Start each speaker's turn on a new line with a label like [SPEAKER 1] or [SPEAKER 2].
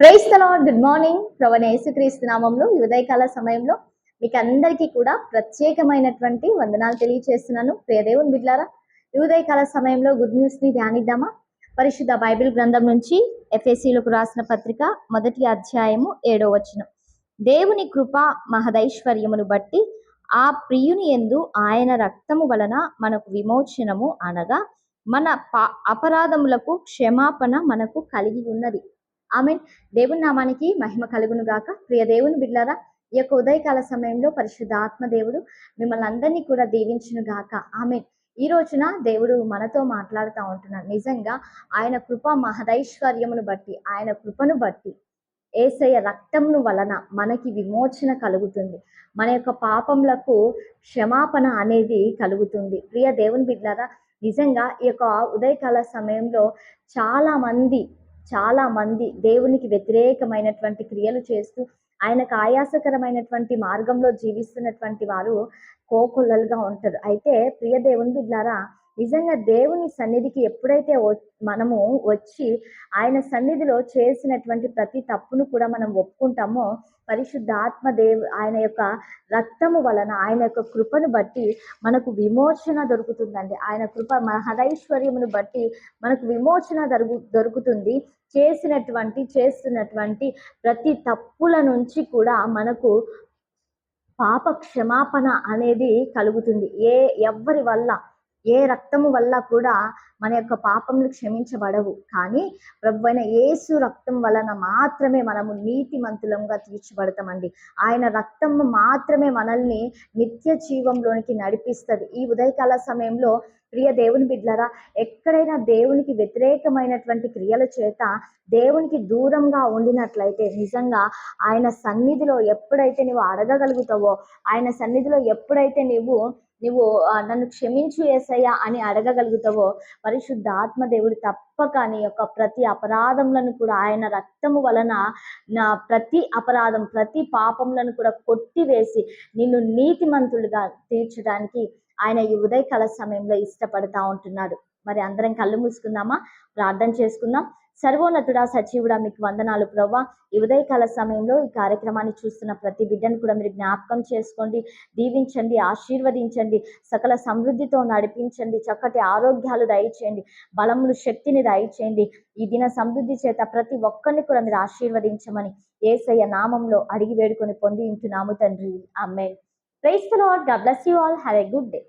[SPEAKER 1] Praise the lord good morning ప్రవణ యేసుక్రీస్తు నామంలో ఈ ఉదయకాల సమయంలో మీకు అందరికీ కూడా ప్రత్యేకమైనటువంటి వందనాలు తెలియచేస్తున్నాను. ప్రియదేవుని బిడ్లారా ఈ ఉదయకాల సమయంలో గుడ్ న్యూస్ని ధ్యానిద్దామా? పరిశుద్ధ బైబిల్ గ్రంథం నుంచి ఎఫ్ఎస్సీలకు రాసిన పత్రిక మొదటి అధ్యాయము ఏడో వచనం. దేవుని కృప మహదైశ్వర్యమును బట్టి ఆ ప్రియుని ఎందు ఆయన రక్తము వలన మనకు విమోచనము అనగా మన పా అపరాధములకు క్షమాపణ మనకు కలిగి ఉన్నది. ఆమె దేవుని నామానికి మహిమ కలుగును గాక. ప్రియ దేవుని బిడ్లారా ఈ యొక్క ఉదయకాల సమయంలో పరిశుద్ధ ఆత్మ దేవుడు మిమ్మల్ని అందరినీ కూడా దీవించును గాక. ఆమె ఈ రోజున దేవుడు మనతో మాట్లాడుతూ ఉంటున్నాడు. నిజంగా ఆయన కృప మహదైశ్వర్యమును బట్టి ఆయన కృపను బట్టి ఏసయ్య రక్తమును వలన మనకి విమోచన కలుగుతుంది. మన యొక్క పాపములకు క్షమాపణ అనేది కలుగుతుంది. ప్రియ దేవుని బిడ్డారా నిజంగా ఈ యొక్క ఉదయకాల సమయంలో చాలామంది చాలా మంది దేవునికి వ్యతిరేకమైనటువంటి క్రియలు చేస్తూ ఆయనకు ఆయాసకరమైనటువంటి మార్గంలో జీవిస్తున్నటువంటి వారు కోకొల్లలుగా ఉంటారు. అయితే ప్రియ దేవుని బిడ్డారా నిజంగా దేవుని సన్నిధికి ఎప్పుడైతే మనము వచ్చి ఆయన సన్నిధిలో చేసినటువంటి ప్రతి తప్పును కూడా మనం ఒప్పుకుంటామో పరిశుద్ధాత్మ దేవు ఆయన యొక్క రక్తము వలన ఆయన యొక్క కృపను బట్టి మనకు విమోచన దొరుకుతుందండి. ఆయన కృప మన బట్టి మనకు విమోచన దొరుకు దొరుకుతుంది. చేసినటువంటి చేస్తున్నటువంటి ప్రతి తప్పుల నుంచి కూడా మనకు పాప క్షమాపణ అనేది కలుగుతుంది. ఏ ఎవ్వరి వల్ల ఏ రక్తము వల్ల కూడా మన యొక్క పాపములు క్షమించబడవు. కానీ ప్రభు అయిన ఏసు రక్తం వలన మాత్రమే మనము నీతిమంతులంగా తీర్చిబడతామండి ఆయన రక్తం మాత్రమే మనల్ని నిత్య జీవంలోనికి నడిపిస్తుంది. ఈ ఉదయకాల సమయంలో ప్రియ దేవుని బిడ్లరా ఎక్కడైనా దేవునికి వ్యతిరేకమైనటువంటి క్రియల చేత దేవునికి దూరంగా ఉండినట్లయితే నిజంగా ఆయన సన్నిధిలో ఎప్పుడైతే నువ్వు అడగగలుగుతావో ఆయన సన్నిధిలో ఎప్పుడైతే నువ్వు నువ్వు నన్ను క్షమించు ఏసయ్యా అని అడగగలుగుతావో పరిశుద్ధ ఆత్మదేవుడు తప్పక నీ యొక్క ప్రతి అపరాధములను కూడా ఆయన రక్తము వలన నా ప్రతి అపరాధం ప్రతి పాపములను కూడా కొట్టివేసి నిన్ను నీతిమంతులుగా తీర్చడానికి ఆయన ఈ ఉదయకాల సమయంలో ఇష్టపడతా ఉంటున్నాడు. మరి అందరం కళ్ళు మూసుకుందామా? ప్రార్థన చేసుకుందాం. సర్వోన్నతుడా సచివుడా మీకు వందనాలు ప్రభా ఈ ఉదయకాల సమయంలో ఈ కార్యక్రమాన్ని చూస్తున్న ప్రతి బిడ్డను కూడా మీరు జ్ఞాపకం చేసుకోండి దీవించండి ఆశీర్వదించండి సకల సమృద్ధితో నడిపించండి చక్కటి ఆరోగ్యాలు దయచేయండి బలములు శక్తిని దయచేయండి. ఈ దిన సమృద్ధి చేత ప్రతి ఒక్కరిని కూడా మీరు ఆశీర్వదించమని ఏసయ్య నామంలో అడిగి వేడుకొని పొంది ఇంటున్నాము తండ్రి. అమ్మే Praise the Lord. God bless you all. Have a good day.